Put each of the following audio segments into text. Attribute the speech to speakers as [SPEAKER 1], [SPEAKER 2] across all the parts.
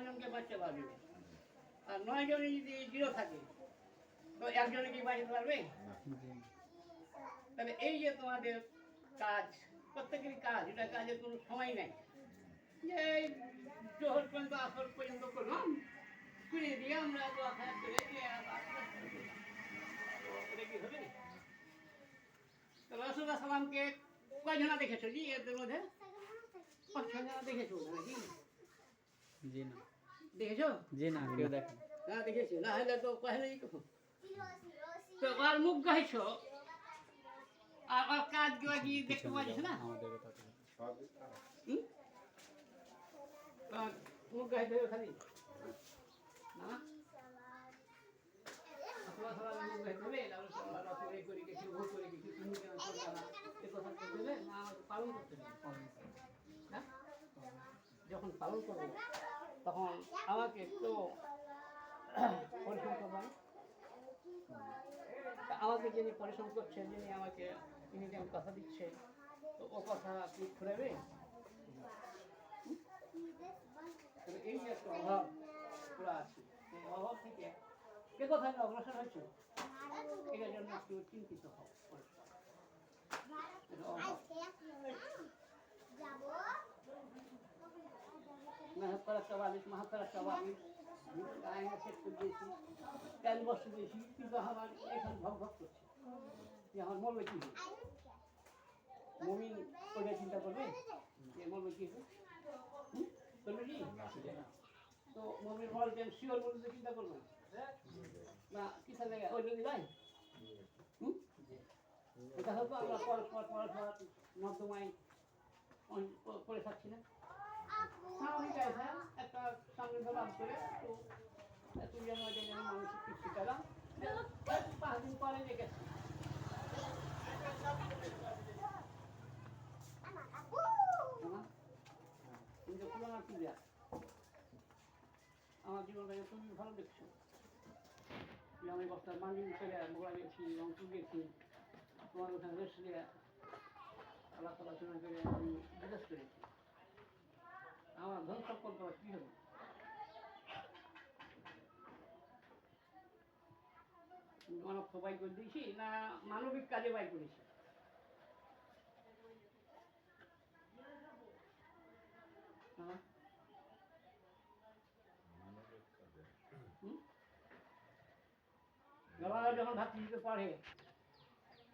[SPEAKER 1] নয়জনকে বাঁচতে পারবে। আর নয় জনে যদি জিরো থাকে তো একজনে কি বাঁচতে পারবে? তাহলে এই যে তোমাদের কাজ প্রত্যেকেরই কাজ এটা কাজের কোনো সময় নাই। যে এই জোহর পর্যন্ত আসর পর্যন্ত করলাম করে দিয়ে আমরা তো আসার করে দিয়ে আবার আসর করলাম। তো এটা কি হবে? তো রসুল্লাহ সালামকে কয়জনা দেখেছ জি? এদের মধ্যে? পাঁচ ছজনা দেখেছ নাকি?
[SPEAKER 2] জি না।
[SPEAKER 1] দেখেছ?
[SPEAKER 2] জি না কেউ দেখেন।
[SPEAKER 1] হ্যাঁ দেখেছ? না হলে তো কহেনি কখন? তো আর মুখ গাইছো? আর আর কাজগুলো কি দেখতে পাওয়া যাচ্ছে না? মুখ গাইতে খালি? না? না না হ্যাঁ? যখন পালন করব তখন আমাকে একটু পরিশ্রম করব না? আমাকে যিনি পরিশ্রম করছেন যিনি আমাকে তিনি যেমন কথা দিচ্ছে তো ও কথা কি তবে এই যে একটা অভাব পুরো আছে এই অভাব থেকে কে কোথায় অগ্রসর হয়েছে এটার জন্য একটু চিন্তিত হও পরিষ্কার। এটা অভাব। মেহনত করার চবালিশ মাহাত করার চবালিশ করে দিয়েছি তেল বস্তু দিয়েছি কিন্তু আমার এখন ভক ভক করছে। যে আমার মরবে কি হবে? মমিন চিন্তা করবে? যে মরবে কি হবে? করবে কি? তো মমিন মরবেন শিওর বলতে চিন্তা করবে না। কিসের ওই যদি যাই হুম? এটা হয়তো আমরা পরস্পর পরস্পর নর্দমায় করে থাকছি না স্বাভাবিক আছে একটা সামনে লাভ আমার জীবনটাকে তুমি ভালো দেখছ। আমি বস্তার মান্ডি ছেড়ে মোগলা গেছি রংপুর গেছি, তোমার ওখানে রেস্ট দিয়ে আলাপ আলোচনা করে আমি বিকাশ করেছি। আমার ধন সম্পদ কি হবে? মানব সবাই করে দিয়েছি না মানবিক কাজে বাই করেছি? হ্যাঁ? হুম? বাবা যখন ভাতৃতে পড়ে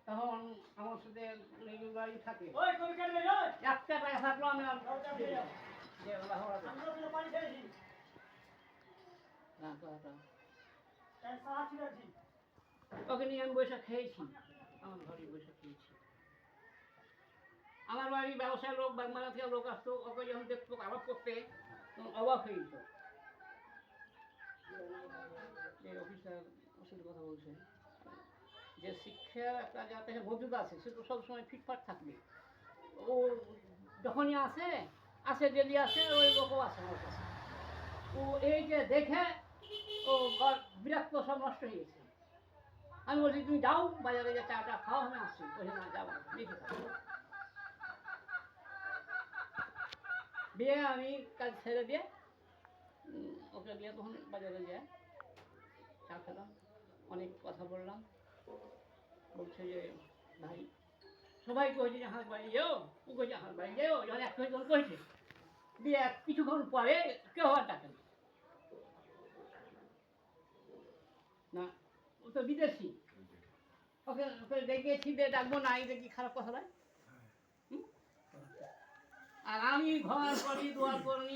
[SPEAKER 1] তখন আমার সাথে রেগুলারই থাকে। একটা টাকা থাকল আমি না, তো। ওকে নিয়ে আমি বৈশাখ খেয়েছি। আমার ঘরে বৈশাখ খেয়েছি। আমার বাড়ি ব্যবসায় লোক বাংলা থেকে লোক আসতো, ওকে যখন দেখতো আলাপ করতে, তখন অবাক হয়ে যেত। যে অফিসার সাথে কথা বলছে। যে শিক্ষা একটা যাতে মজুদ আছে, সে তো সবসময় ফিটফাট থাকবে। ও যখনই আসে আসে ডেলি আসে, ওই লোকও আসে আমার কাছে। ও এই যে দেখে, ও বিরক্ত, সব নষ্ট হয়ে গেছে। আমি বলছি, তুমি যাও, বাজারে যে চাটা খাও, আমি আসছি। বলছি, না, যাব দিয়ে আমি কাজ ছেড়ে দিয়ে ওকে দিয়ে তখন বাজারে যায় চা খেলাম, অনেক কথা বললাম। বলছে যে, ভাই, সবাই কয়েছে যে হাত বাড়ি যেও? ও কয়েছে হাত বাড়ি যেও? যখন এক জন কয়েছে দিয়ে কিছুক্ষণ পরে কেউ আর ডাকে না। তো বিদেশি ওকে ওকে ডেকেছি দিয়ে ডাকবো না এটা কি খারাপ কথা নয়? আর আমি ঘর করি দোয়ার করি